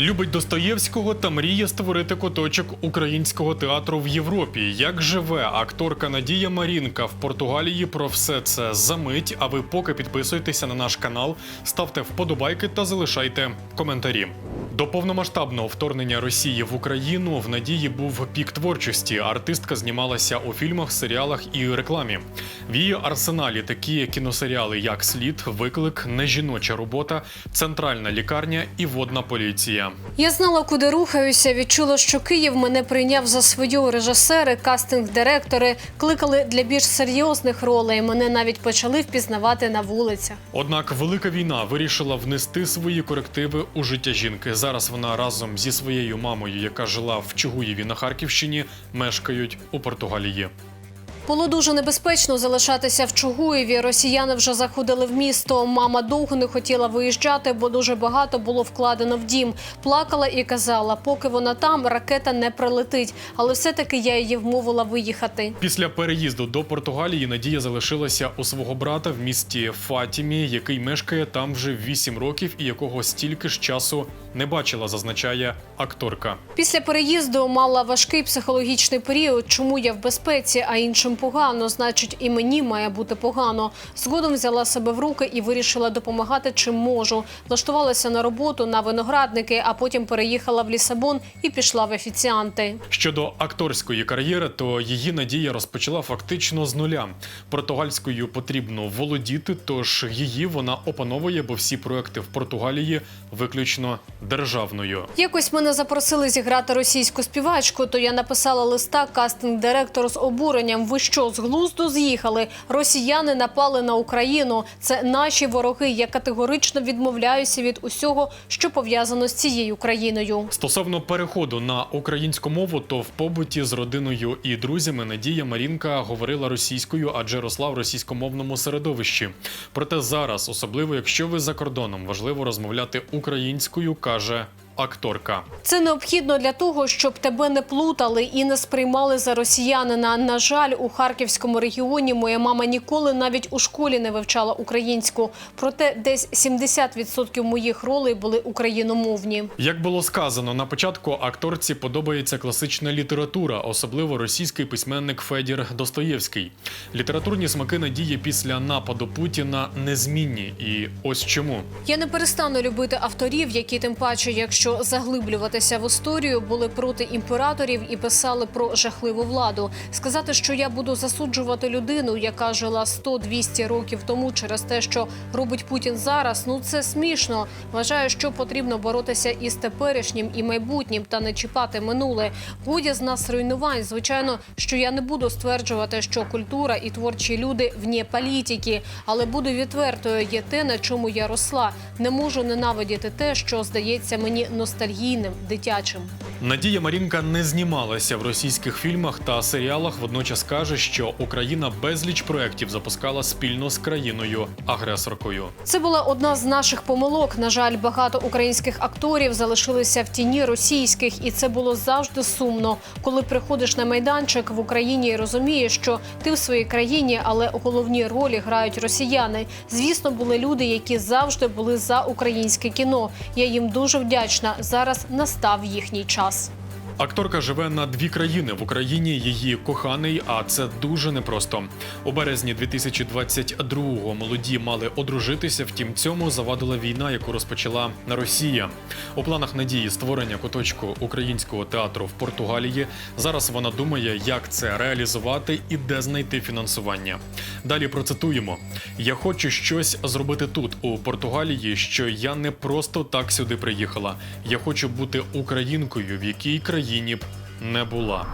Любить Достоєвського та мріє створити куточок українського театру в Європі. Як живе акторка Надія Марінка в Португалії? Про все це за мить. А ви поки підписуйтеся на наш канал, ставте вподобайки та залишайте коментарі. До повномасштабного вторгнення Росії в Україну в Надії був пік творчості. Артистка знімалася у фільмах, серіалах і рекламі. В її арсеналі такі кіносеріали, як Слід, Виклик, Нежіноча робота, Центральна лікарня і водна поліція. Я знала, куди рухаюся. Відчула, що Київ мене прийняв за свою режисери, кастинг-директори, кликали для більш серйозних ролей. Мене навіть почали впізнавати на вулицях. Однак велика війна вирішила внести свої корективи у життя жінки. Зараз вона разом зі своєю мамою, яка жила в Чугуєві на Харківщині, мешкають у Португалії. Було дуже небезпечно залишатися в Чугуєві. Росіяни вже заходили в місто. Мама довго не хотіла виїжджати, бо дуже багато було вкладено в дім. Плакала і казала, поки вона там, ракета не прилетить. Але все-таки я її вмовила виїхати. Після переїзду до Португалії Надія залишилася у свого брата в місті Фатімі, який мешкає там вже 8 років і якого стільки ж часу не бачила, зазначає акторка. Після переїзду мала важкий психологічний період. Чому я в безпеці, а іншим погано? Значить, і мені має бути погано. Згодом взяла себе в руки і вирішила допомагати чим можу. Влаштувалася на роботу на виноградники, а потім переїхала в Лісабон і пішла в офіціанти. Щодо акторської кар'єри, то її Надія розпочала фактично з нуля. Португальською потрібно володіти, тож її вона опановує, бо всі проекти в Португалії виключно державною. Якось мене запросили зіграти російську співачку, то я написала листа кастинг-директору з обуренням. Ви що, з глузду з'їхали? Росіяни напали на Україну. Це наші вороги. Я категорично відмовляюся від усього, що пов'язано з цією країною. Стосовно переходу на українську мову, то в побуті з родиною і друзями Надія Марінка говорила російською, адже росла в російськомовному середовищі. Проте зараз, особливо якщо ви за кордоном, важливо розмовляти українською, каже акторка. Це необхідно для того, щоб тебе не плутали і не сприймали за росіянина. На жаль, у харківському регіоні моя мама ніколи навіть у школі не вивчала українську. Проте десь 70% моїх ролей були україномовні. Як було сказано на початку, акторці подобається класична література, особливо російський письменник Федір Достоєвський. Літературні смаки надії після нападу Путіна незмінні. І ось чому. Я не перестану любити авторів, які тим паче, якщо заглиблюватися в історію, були проти імператорів і писали про жахливу владу. Сказати, що я буду засуджувати людину, яка жила 100-200 років тому через те, що робить Путін зараз. Ну це смішно. Вважаю, що потрібно боротися із теперішнім і майбутнім та не чіпати минуле. Годі з нас руйнувань. Звичайно, що я не буду стверджувати, що культура і творчі люди вні політики, але буду відвертою. Є те, на чому я росла. Не можу ненавидіти те, що здається мені ностальгійним, дитячим. Надія Марінка не знімалася в російських фільмах та серіалах. Водночас каже, що Україна безліч проєктів запускала спільно з країною-агресоркою. Це була одна з наших помилок. На жаль, багато українських акторів залишилися в тіні російських, і це було завжди сумно. Коли приходиш на майданчик в Україні і розумієш, що ти в своїй країні, але головні ролі грають росіяни. Звісно, були люди, які завжди були за українське кіно. Я їм дуже вдячна. Зараз настав їхній час. else. Акторка живе на дві країни в Україні. Її коханий, а це дуже непросто. У березні 2022-го молоді мали одружитися. Втім, цьому завадила війна, яку розпочала Росія. У планах надії створення куточку українського театру в Португалії. Зараз вона думає, як це реалізувати і де знайти фінансування. Далі процитуємо: я хочу щось зробити тут, у Португалії, що я не просто так сюди приїхала. Я хочу бути українкою, в якій країні б не була.